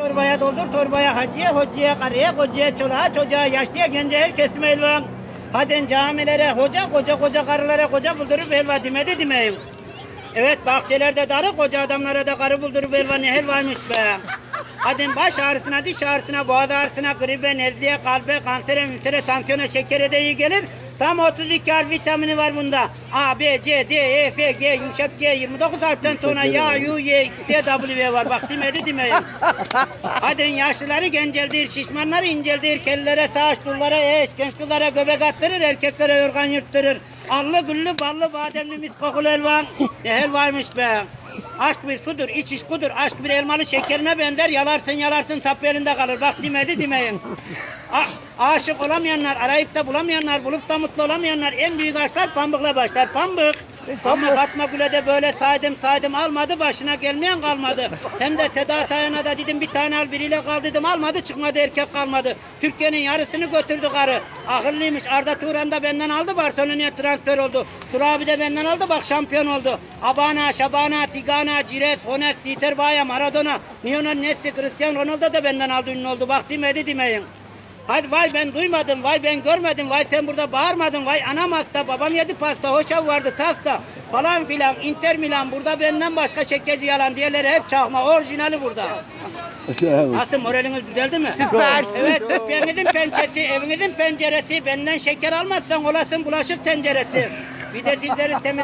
Torbaya doldur torbaya hacıya, hocaya, karıya, kocaya, çoluğa, çocuğa, yaşlıya, gence herkesim elvan. Hadi camilere, hoca, koca koca karılara koca buldurup helva demedi demeyin. Evet bahçelerde darı, koca adamlara da karı buldurup helva ne helvaymış be. Hadi baş ağrısına, diş ağrısına, boğaz ağrısına, gribe, nezleye, kalbe, kansere, müsere, tansiyona, şekere de iyi gelir. Tam 32 harf vitamini var bunda. A, B, C, D, E, F, G, yumuşak G, 29 harften sonra Y, U, Y, X, T, W var. Bak demedi demeyin. Hadi yaşlıları genceldir, şişmanları inceldir, kellere taş, dullara eş, genç kızlara göbek attırır, erkeklere yorgan yırttırır. Allı güllü, ballı, bademli, mis kokulu helvan. Ne helvaymış be. Aşk bir sudur, iç iş kudur. Aşk bir elmalı şekerine benzer. Yalarsın yalarsın sapı elinde kalır. Bak demedi demeyin. A- aşık olamayanlar, arayıp da bulamayanlar, bulup da mutlu olamayanlar en büyük aşklar pambıkla başlar. Pambık. Ama Fatma Gül'e böyle saydım saydım almadı başına gelmeyen kalmadı. Hem de Seda Sayan'a da dedim bir tane al biriyle kal dedim almadı çıkmadı erkek kalmadı. Türkiye'nin yarısını götürdü karı. Akıllıymış Arda Turan da benden aldı Barcelona'ya transfer oldu. Tur abi de benden aldı bak şampiyon oldu. Abana, Şabana, Tigana, Cires, Hones, Dieter Baya, Maradona, Lionel Messi, Cristiano Ronaldo da benden aldı ünlü oldu. Bak demeyin. Hadi vay ben duymadım, vay ben görmedim, vay sen burada bağırmadın, vay anam hasta, babam yedi pasta, hoşaf vardı tasta falan filan, Inter Milan burada benden başka çekeci yalan diğerleri hep çakma, orijinali burada. Nasıl moraliniz düzeldi mi? Süpersin. Evet, köpeğinizin pençesi, evinizin penceresi, benden şeker almazsan olasın bulaşık tenceresi. Bir de sizleri temiz